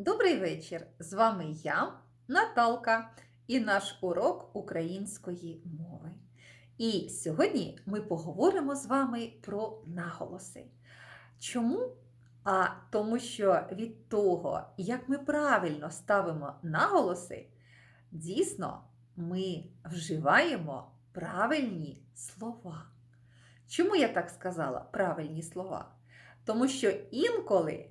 Добрий вечір! З вами я, Наталка, і наш урок української мови. І сьогодні ми поговоримо з вами про наголоси. Чому? А тому, що від того, як ми правильно ставимо наголоси, дійсно ми вживаємо правильні слова. Чому я так сказала правильні слова? Тому що інколи,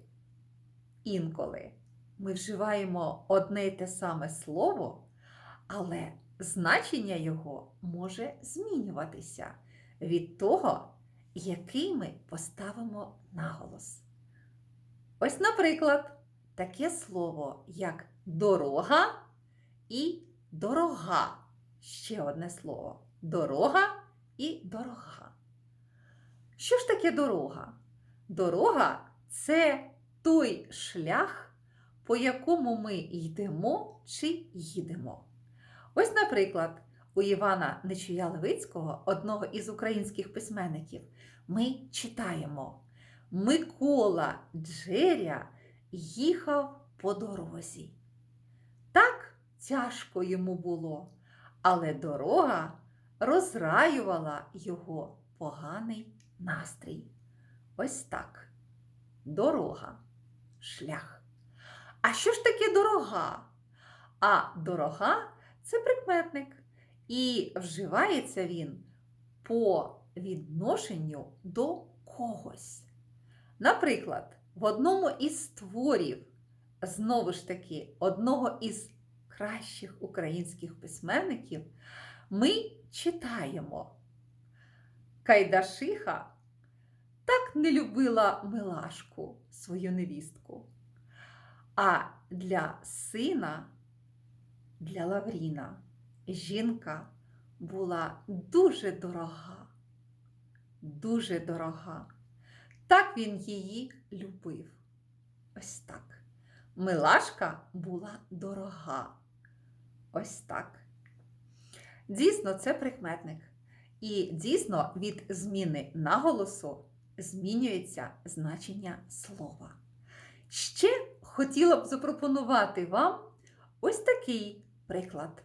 інколи ми вживаємо одне й те саме слово, але значення його може змінюватися від того, який ми поставимо наголос. Ось, наприклад, таке слово, як дорога і дорога. Ще одне слово дорога і дорога. Що ж таке дорога? Дорога це той шлях, по якому ми йдемо чи їдемо. Ось, наприклад, у Івана Нечуя Левицького, одного із українських письменників, ми читаємо: Микола Джеря їхав по дорозі. Так тяжко йому було, але дорога розраювала його поганий настрій. Ось так. Дорога, шлях. А що ж таке дорога? А дорога це прикметник. І вживається він по відношенню до когось. Наприклад, в одному із творів, знову ж таки, одного із кращих українських письменників, ми читаємо Кайдашиха так не любила Милашку, свою невістку. А для сина, для Лавріна, жінка була дуже дорога, дуже дорога. Так він її любив. Ось так. Милашка була дорога. Ось так. Дійсно, це прикметник. І дійсно від зміни наголосу змінюється значення слова. Ще хотіла б запропонувати вам ось такий приклад.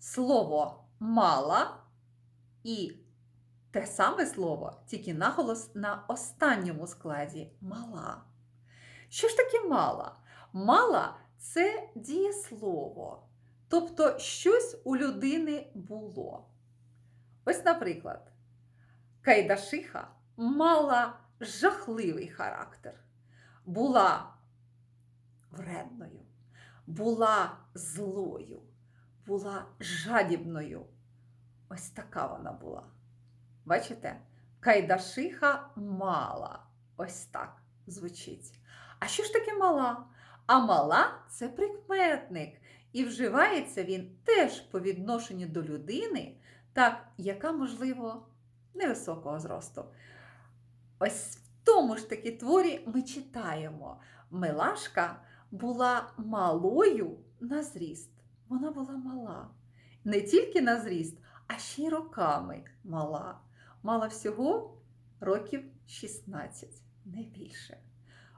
Слово мала і те саме слово, тільки наголос на останньому складі мала. Що ж таке мала? Мала це дієслово, тобто щось у людини було. Ось, наприклад, Кайдашиха мала жахливий характер, була вредною, була злою, була жадібною. Ось така вона була. Бачите? Кайдашиха мала. Ось так звучить. А що ж таке мала? А мала це прикметник, і вживається він теж по відношенню до людини, так, яка, можливо, невисокого зросту. Ось тому ж таки творі ми читаємо: Милашка була малою на зріст. Вона була мала. Не тільки на зріст, а ще й роками мала. Мала всього років 16, не більше.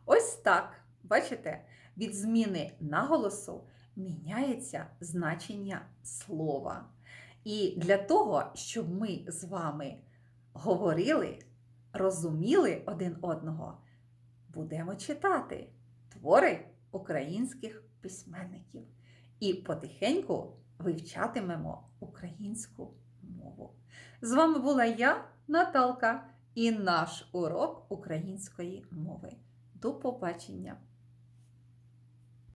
Ось так, бачите, від зміни наголосу міняється значення слова. І для того, щоб ми з вами говорили, розуміли один одного, будемо читати твори українських письменників і потихеньку вивчатимемо українську мову. З вами була я, Наталка, і наш урок української мови. До побачення!